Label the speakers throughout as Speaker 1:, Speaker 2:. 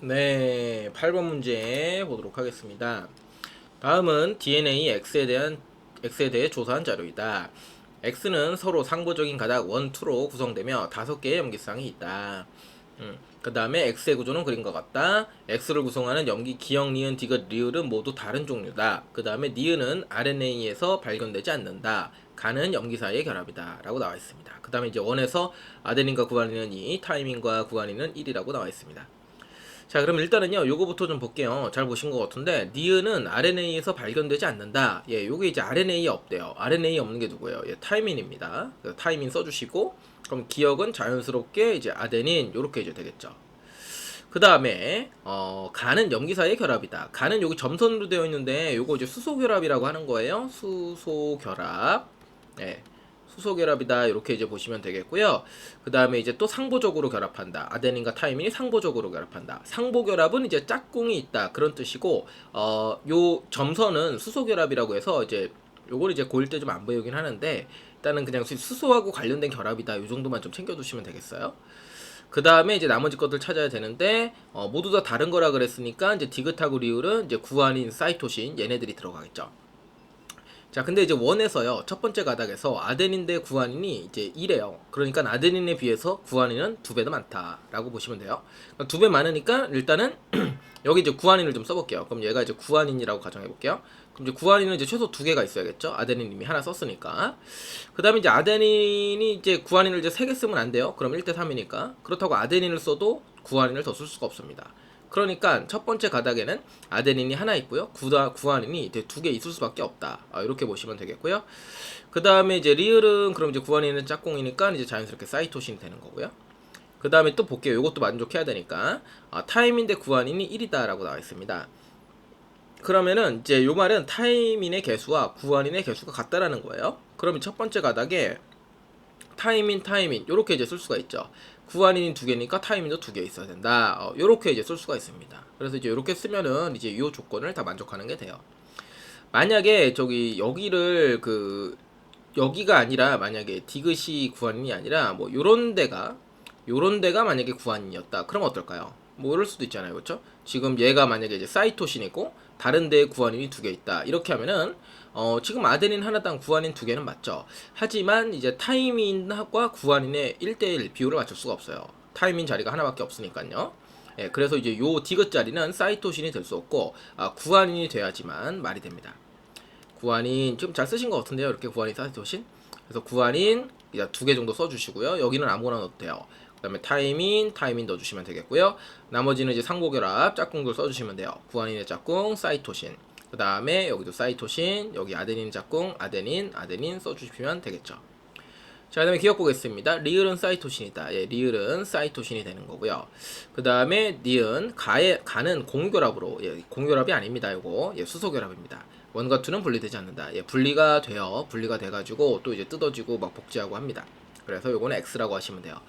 Speaker 1: 네, 8번 문제 보도록 하겠습니다. 다음은 DNA X에 대한 X에 대해 조사한 자료이다. X는 서로 상보적인 가닥 1, 2로 구성되며 다섯 개의 염기쌍이 있다. 음, 그 다음에 X의 구조는 그린 것 같다. X를 구성하는 염기 기역, 니은, 디귿, 리을은 모두 다른 종류다. 그 다음에 니은은 RNA에서 발견되지 않는다. 간은 염기 사이의 결합이다. 라고 나와 있습니다. 그 다음에 이제 원에서 아데닌과 구아닌은 2, 타이밍과 구아닌은 1이라고 나와 있습니다. 자 그럼 일단은요 요거부터 좀 볼게요. 잘 보신 것 같은데 니은은 RNA에서 발견되지 않는다. 예 요게 이제 RNA 없대요. RNA 없는 게 누구예요? 예 타이민입니다. 타이민 써주시고 그럼 기억은 자연스럽게 이제 아데닌 요렇게 이제 되겠죠. 그 다음에 어 간은 염기사의 결합이다. 간은 여기 점선으로 되어 있는데 요거 이제 수소결합이라고 하는 거예요. 수소결합. 예 수소 결합이다 이렇게 이제 보시면 되겠고요. 그 다음에 이제 또 상보적으로 결합한다. 아데닌과 타이민이 상보적으로 결합한다. 상보 결합은 이제 짝꿍이 있다 그런 뜻이고 어요 점선은 수소 결합이라고 해서 이제 요걸 이제 고일 때 좀 안 보이긴 하는데 일단은 그냥 수소하고 관련된 결합이다 요 정도만 좀 챙겨두시면 되겠어요. 그 다음에 이제 나머지 것들 찾아야 되는데 어, 모두 다 다른 거라 그랬으니까 이제 디귿하고 리을은 이제 구안인 사이토신 얘네들이 들어가겠죠. 자, 근데 이제 원에서요, 첫 번째 가닥에서 아데닌 대 구아닌이 이제 1이에요. 그러니까 아데닌에 비해서 구아닌은 두 배 더 많다라고 보시면 돼요. 그러니까 두배 많으니까 일단은 여기 이제 구아닌을 좀 써볼게요. 그럼 얘가 이제 구아닌이라고 가정해볼게요. 그럼 이제 구아닌은 이제 최소 두 개가 있어야겠죠. 아데닌 이미 하나 썼으니까. 그 다음에 이제 아데닌이 이제 구아닌을 이제 세 개 쓰면 안 돼요. 그럼 1대 3이니까. 그렇다고 아데닌을 써도 구아닌을 더 쓸 수가 없습니다. 그러니까 첫 번째 가닥에는 아데닌이 하나 있고요. 구다, 구아닌이 두 개 있을 수밖에 없다. 아, 이렇게 보시면 되겠고요. 그 다음에 이제 리을은 그럼 이제 구아닌은 짝꿍이니까 이제 자연스럽게 사이토신이 되는 거고요. 그 다음에 또 볼게요. 이것도 만족해야 되니까 아, 타임인데 구아닌이 1이다라고 나와 있습니다. 그러면은 이제 요 말은 타임인의 개수와 구아닌의 개수가 같다라는 거예요. 그러면 첫 번째 가닥에 타이민 타이민 요렇게 이제 쓸 수가 있죠. 구안인이 두 개니까 타이민도 두 개 있어야 된다. 어, 요렇게 이제 쓸 수가 있습니다. 그래서 이제 요렇게 쓰면은 이제 요 조건을 다 만족하는 게 돼요. 만약에 저기 여기를 그 여기가 아니라 만약에 디귿이 구안인이 아니라 뭐 요런 데가 요런 데가 만약에 구안인이었다. 그럼 어떨까요? 뭐 이럴 수도 있잖아요. 그렇죠? 지금 얘가 만약에 이제 사이토신이고 다른 데에 구안인이 두 개 있다. 이렇게 하면은 어, 지금 아데닌 하나당 구안인 두 개는 맞죠. 하지만 이제 타이민과 구안인의 1대1 비율을 맞출 수가 없어요. 타이민 자리가 하나밖에 없으니까요. 예, 그래서 이제 요 디귿 자리는 사이토신이 될 수 없고 아, 구안인이 돼야지만 말이 됩니다. 구안인 지금 잘 쓰신 것 같은데요. 이렇게 구안인 사이토신. 그래서 구안인 두개 정도 써주시고요. 여기는 아무거나 넣어도 돼요. 그 다음에 타이민, 타이민 넣어주시면 되겠고요. 나머지는 이제 상고결합, 짝꿍들 써주시면 돼요. 구안인의 짝꿍, 사이토신. 그 다음에 여기도 사이토신, 여기 아데닌 짝꿍, 아데닌, 아데닌 써주시면 되겠죠. 자, 그 다음에 기억 보겠습니다. 리을은 사이토신이다. 예, 리을은 사이토신이 되는 거고요. 그 다음에 니은, 가에, 가는 공결합으로, 예, 공결합이 아닙니다. 이거, 예, 수소결합입니다. 원과 투는 분리되지 않는다. 예, 분리가 돼요. 분리가 돼가지고 또 이제 뜯어지고 막 복제하고 합니다. 그래서 요거는 X라고 하시면 돼요.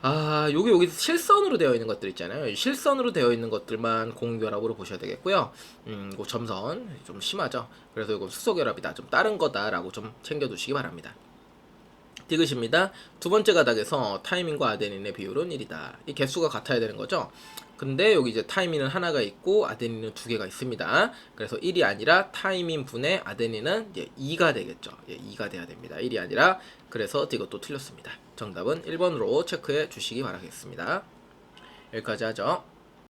Speaker 1: 아, 여기 여기 실선으로 되어 있는 것들 있잖아요. 실선으로 되어 있는 것들만 공결합으로 보셔야 되겠고요. 음, 그 점선 좀 심하죠. 그래서 이건 수소결합이다. 좀 다른 거다라고 좀 챙겨 두시기 바랍니다. 디귿입니다. 두 번째 가닥에서 타이밍과 아데닌의 비율은 1이다. 이 개수가 같아야 되는 거죠. 근데 여기 이제 타이밍은 하나가 있고 아데닌은 두 개가 있습니다. 그래서 1이 아니라 타이밍 분의 아데닌은 이제 2가 되겠죠. 예, 2가 돼야 됩니다. 1이 아니라 그래서 이것도 틀렸습니다. 정답은 1번으로 체크해 주시기 바라겠습니다. 여기까지 하죠.